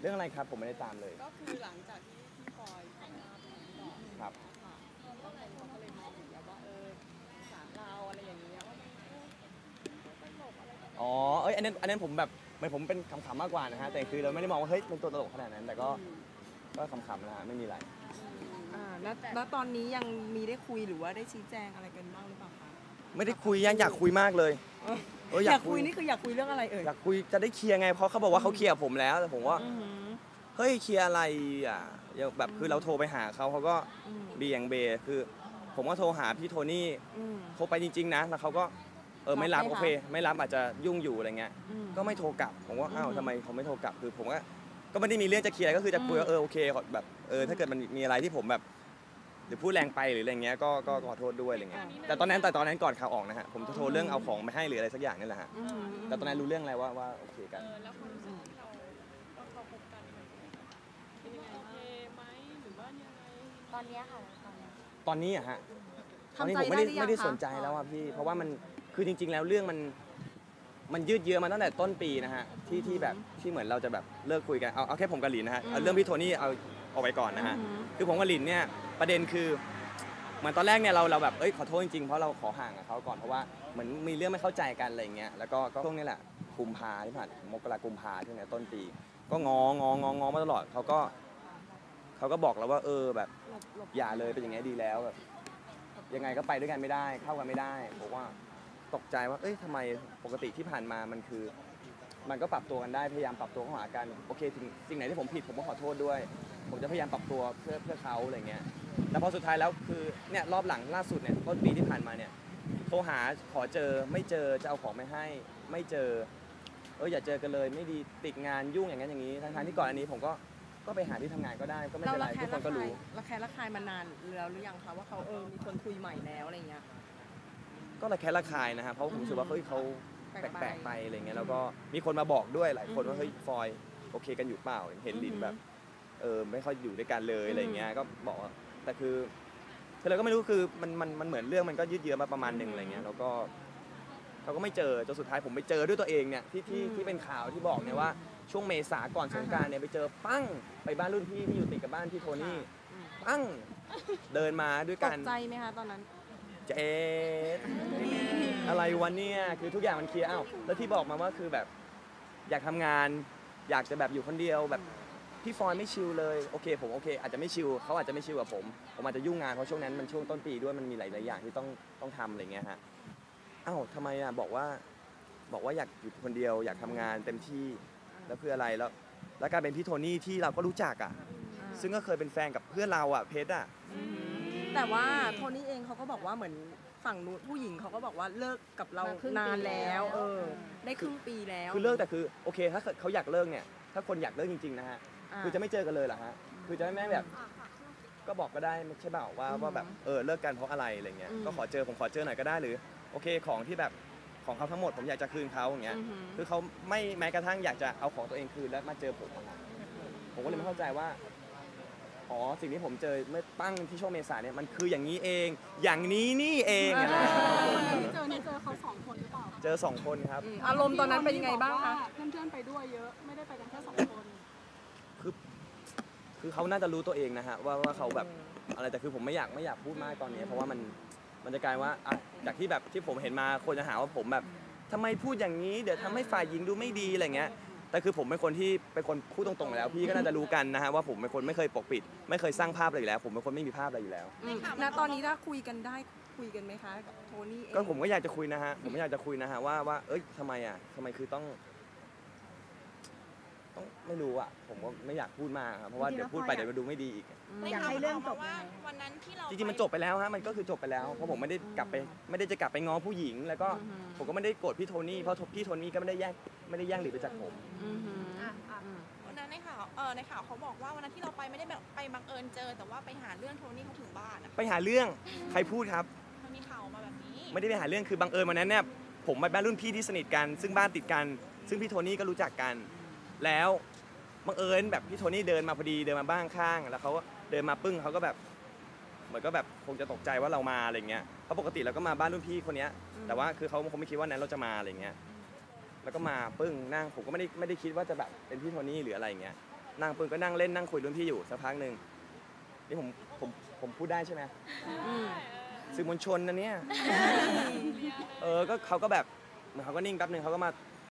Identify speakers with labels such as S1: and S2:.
S1: เรื่องอะไรครับผมไม่ได้ตามเลย
S2: ก็คือหลังจากที่พี่ปอยทำงานก่อน
S1: ครับ
S2: ค่ะก็คนเขาก็เลยมองถึงแบบว่าเออสารเราอะไรอย่างเงี้ยว่าเออตลกอะไรแบบนี้
S1: อ๋อเอ้ยอันนั้นอันนั้นผมแบบเหมือนผมเป็นขำๆมากกว่านะฮะแต่คือเราไม่ได้มองว่าเฮ้ยเป็นตัวตลกขนาดนั้น แต่ก็ก็ขำๆนะฮะไม่มีอะไร
S2: อ่าแล้วแล้วตอนนี้ยังมีได้คุยหรือว่าได้ชี้แจงอะไรกันบ้างหรือเปล่าคะ
S1: ไม่ได้คุยยังอยากคุยมากเลย เออ
S2: อยากคุยนี่คืออยากคุยเรื่องอะไรเอ่ย
S1: อยากคุยจะได้เคลียร์ไงเพราะเขาบอกว่าเขาเคลียร์กับผมแล้วแต่ผมว่า
S2: อือหือ
S1: เฮ้ยเคลียร์อะไรอะอย่างแบบคือเราโทรไปหาเขาเขาก็
S2: อืม
S1: เบียงเบคือ ผมก็โทรหาพี่โทนี่
S2: อืม
S1: โทรไปจริง ๆ นะแล้วเขาก็เออไม่รับ
S2: รับไหม
S1: โอ
S2: คะ
S1: เค ไม่รับอาจจะยุ่งอยู่อะไรเงี้ย
S2: อืม
S1: ก็ไม่โทรกลับ ผมว่าอ้าว
S2: อืม
S1: ทำไมเขาไม่โทรกลับ คือผมก็ก็ไม่ได้มีเรื่องจะเคลียร์ก็คือจะคุยว่า
S2: อืม
S1: เออโอเคขอแบบเออถ้าเกิดมันมีอะไรที่ผมแบบ หรือพูดแรงไปหรืออะไรเงี้ยก็ก็ขอโทษด้วยอะไรเงี้ยแต่ตอนนั้นแต่ตอนนั้นก่อนข่าวออกนะฮะผมจะโทรเรื่องเอาของมาให้หรืออะไรสักอย่างนี่แหละฮะ
S2: อืม
S1: แต่ตอนนั้นรู้เรื่องอะไรว่าว่าโอเคกัน
S3: แล้วความรู้สึกที่เราเราเขาพบกันเป็นยังไงโอเคไหมหรือว่ายังไง
S4: ตอนนี้ค่ะตอนนี้
S1: ตอนนี้อะฮะตอน
S2: ทำ
S1: นี้
S2: ใจ
S1: ผมไม่
S2: ได้
S1: ได้
S2: หรือยัง
S1: ไม่ได้
S2: คะ
S1: สนใจแล้วอะพี่ เพราะว่ามันคือจริง ๆ แล้วเรื่องมันมันยืดเยื้อมาตั้งแต่ต้นปีนะฮะที่ที่แบบที่เหมือนเราจะแบบเลิกคุยกันเอาเอาแค่ผมกับหลินนะฮะเอาเรื่องพี่โทนี่เอา เอาไว้ก่อนนะฮะ
S2: อืม
S1: คือผมกับหลินเนี่ยประเด็นคือเหมือนตอนแรกเนี่ยเราเราแบบเอ้ยขอโทษจริงๆเพราะเราขอห่างกับเขาก่อนเพราะว่าเหมือนมีเรื่องไม่เข้าใจกันอะไรอย่างเงี้ยแล้วก็ก็ช่วงนี้แหละกุมภาที่ผ่านมกรากุมภาช่วงเนี้ยต้นปี ก็งองององอมาตลอดเขาก็เขาก็บอกเราว่า เออแบบ
S2: หลบหลบ
S1: อย่าเลยเป็นอย่างเงี้ยดีแล้วแบบยังไงก็ไปด้วยกันไม่ได้ เข้ากันไม่ได้ผมว่าตกใจว่า เอ้ยทำไมปกติที่ผ่านมามันคือ มันก็ปรับตัวกันได้พยายามปรับตัวเข้าหากันโอเคสิ่งสิ่งไหนที่ผมผิดผมก็ขอโทษด้วย ผมจะพยายามปรับตัวเพื่อเพื่อเขาอะไรเงี้ยแต่พอสุดท้ายแล้วคือเนี่ยรอบหลังล่าสุดเนี่ยต้นปีที่ผ่านมาเนี่ยโทรหาขอเจอไม่เจอจะเอาของไม่ให้ ไม่เจอเอออย่าเจอกันเลยไม่ดีติดงานยุ่งอย่างนั้นอย่างนี้ทั้งๆที่ก่อนอันนี้ผมก็ก็ไปหาที่ทำงานก็ได้ก็ไม่
S2: เรา
S1: เป็นไร
S2: ระแคะ
S1: ทุกค
S2: ระ
S1: นก็
S2: คาย
S1: รู้
S2: ระแคะระคายมานานแล้วหรือยังคะว่าเขาเออมีคนคุยใหม่แล้วอะไรเงี้ย
S1: ก็ระแคะระคายนะฮะเพราะผมรู้สึกว่าเฮ้ยเขา
S2: แปลกๆ
S1: แปลกๆไปอะไรเงี้ยแล้วก็มีคนมาบอกด้วยหลายคนว่าเฮ้ยฟอยโอเคกันอยู่เปล่าเห็นลินแบบเออไม่ค่อยอยู่ด้วยกันเลยอะไรเงี้ยก็บอกว่าแต่คือคือเราก็ไม่รู้คือมันมันมันเหมือนเรื่องมันก็ยืดเยื้อมาประมาณหนึ่งอะไรเงี้ยแล้วก็เขาก็ไม่เจอจนสุดท้ายผมไปเจอด้วยตัวเองเนี่ยที่ที่ที่เป็นข่าวที่บอกเนี่ยว่าช่วงเมษาก่อนสงกรารเนี่ยไปเจอปั้งไปบ้านรุ่นพี่ที่อยู่ติดกับบ้านพี่โทนี่
S2: อืม
S1: ปั้งเดินมาด้วย
S2: ต
S1: กั
S2: ก
S1: น
S2: ใจไหมคะตอนนั้น
S1: เจ๊อะไรวะเนี่ยคือทุกอย่างมันเคลียร์อ้าวแล้วที่บอกมาว่าคือแบบ อยากทำงาน อยากจะแบบอยู่คนเดียวแบบพี่ฟอยไม่ชิลเลยโอเค ผมโอเค อาจจะไม่ชิลเขาอาจจะไม่ชิลกับผมผมอาจจะยุ่งงานเพราะช่วงนั้นมันช่วงต้นปีด้วยมันมีหลาย ๆ อย่างที่ต้องต้องทำอะไรเงี้ยฮะอ้าวทำไมอะบอกว่า บอกว่าอยากอยู่คนเดียว อยากทำงานเต็มที่แล้วเพื่ออะไรแล้ว แล้วกลารเป็นพี่โทนี่ที่เราก็รู้จักอะ ซึ่งก็เคยเป็นแฟนกับเพื่อนเราอะเพชรอะ
S2: แต่ว่าโทนี่เองเขาก็บอกว่าเหมือนฝั่งนู้นผู้หญิงเขาก็บอกว่าเลิกกับเรา
S3: มาครึ่งปี
S2: นานแล้ว
S3: แล้ว
S2: เออ ได้ครึ่งปีแล้ว
S1: คือเลิกแต่คือโอเคถ้าเกิดเขาอยากเลิกเนี่ย ถ้าคนอยากเลิกจริงๆนะฮะา คือจะไม่เจอกันเลยเหรอฮะ คือจะไม่แม่แบบก็บอกก็ได้ไม่ใช่เปล่าว่า
S2: อืม
S1: ว่าแบบเออเลิกกันเพราะอะไรอะไรเงี้ย
S2: อืม
S1: ก็ขอเจอผมขอเจอหน่อยก็ได้หรือ โอเคของที่แบบของเขาทั้งหมดผมอยากจะคืนเขาอย่างเงี้ย
S2: อือหือ
S1: คือเขาไม่แม้กระทั่งอยากจะเอาของตัวเองคืนแล้วมาเจอผมอะผมก็เลยไม่เข้าใจว่า อ๋อสิ่งที่ผมเจอเมื่อตั้งที่ช่วงเมษาเนี่ยมันคืออย่างนี้เอง อย่างนี้นี่เองอะนะ
S3: ที่เจอเนี่ยเจอเขาสองคนหรือเปล่า
S1: เจอสองคนครับ
S2: อืมอารมณ์ตอนนั้นเป็นยังไงบ้างคะ
S3: เพื่อนๆไปด้วยเยอะไม่ได้ไปกันแค่สองคน
S1: คือเขาน่าจะรู้ตัวเองนะฮะว่าว่าเขาแบบอะไรแต่คือผมไม่อยากไม่อยากพูดมากตอนนี้ เพราะว่ามันมันจะกลายว่าอะจากที่แบบที่ผมเห็นมาคนจะหาว่าผมแบบทำไมพูดอย่างนี้ เดี๋ยวทำให้ฝ่ายหญิงดูไม่ดีอะไรเงี้ย แต่คือผมเป็นคนที่เป็นคนพูดตรงๆอยู่แล้ว พี่ก็น่าจะรู้กันนะฮะว่าผมเป็นคนไม่เคยปกปิด ไม่เคยสร้างภาพอะไรอยู่แล้ว ผมเป็นคนไม่มีภาพอะไรอยู่แล้ว
S2: ณตอนนี้ถ้าคุยกันได้คุยกันไหมคะกับโทนี่เอง
S1: ก็ผมก็อยากจะคุยนะฮะผมก็อยากจะคุยนะฮะว่าว่าเอ้ยทำไมอะทำไมคือต้องต้อง ไม่รู้อะผมก็ไม่อยากพูดมากครับเพราะว่าเดี๋ยวพูดไปเดี๋ยวมันดูไม่ดีอีก
S5: อยากให้เรื่องจบ
S6: ว่า
S5: ยังไง
S6: วันนั้นที่เรา
S1: จริงๆมันจบไปแล้วฮะมันก็คือจบไปแล้ว เพราะผมไม่ได้กลับไปไม่ได้จะกลับไปง้อผู้หญิง แล้วก็ผมก็ไม่ได้โกรธพี่โทนี่เพราะพี่โทนี่ก็ไม่ได้แย่งไม่ได้แย่งหลีไปจากผม
S6: วันนั้นในข่าวเออในข่าวเขาบอกว่าวันนั้นที่เราไปไม่ได้แบบไปบังเอิญเจอ แต่ว่าไปหาเรื่องโทนี่เขาถึงบ้านอะ
S1: ไปหาเรื่องใครพูดครับ
S6: มันมีข่าวมาแบบนี้
S1: ไม่ได้ไปหาเรื่องคือบังเอิญวันนั้นเนี่ยผมไปบ้านรุ่นพี่ที่สนิทกัน ซึ่งบ้านติดกัน ซึ่งพี่โทนี่ก็รู้จักกัน แล้ว บังเอิญแบบพี่โทนี่เดินมาพอดีเดินมาบ้างข้างแล้วเขาก็เดินมาปึ้งเขาก็แบบเหมือนก็แบบคงจะตกใจว่าเรามาอะไรเงี้ยเพราะปกติเราก็มาบ้านรุ่นพี่คนเนี้ย แต่ว่าคือเขาคงไม่คิดว่านั้นเราจะมาอะไรเงี้ยแล้วก็มาปึ้งนั่งผมก็ไม่ได้ไม่ได้คิดว่าจะแบบเป็นพี่โทนี่หรืออะไรเงี้ยนั่งปึ้งก็นั่งเล่นนั่งคุยรุ่นพี่อยู่สักพักหนึ่งนี่ผมผมผมพูดได้ใช่ไหมสื่อมวลชนนะเนี่ยเออก็เขาก็แบบเหมือนเขาก็นิ่งแป๊บนึงเขาก็มา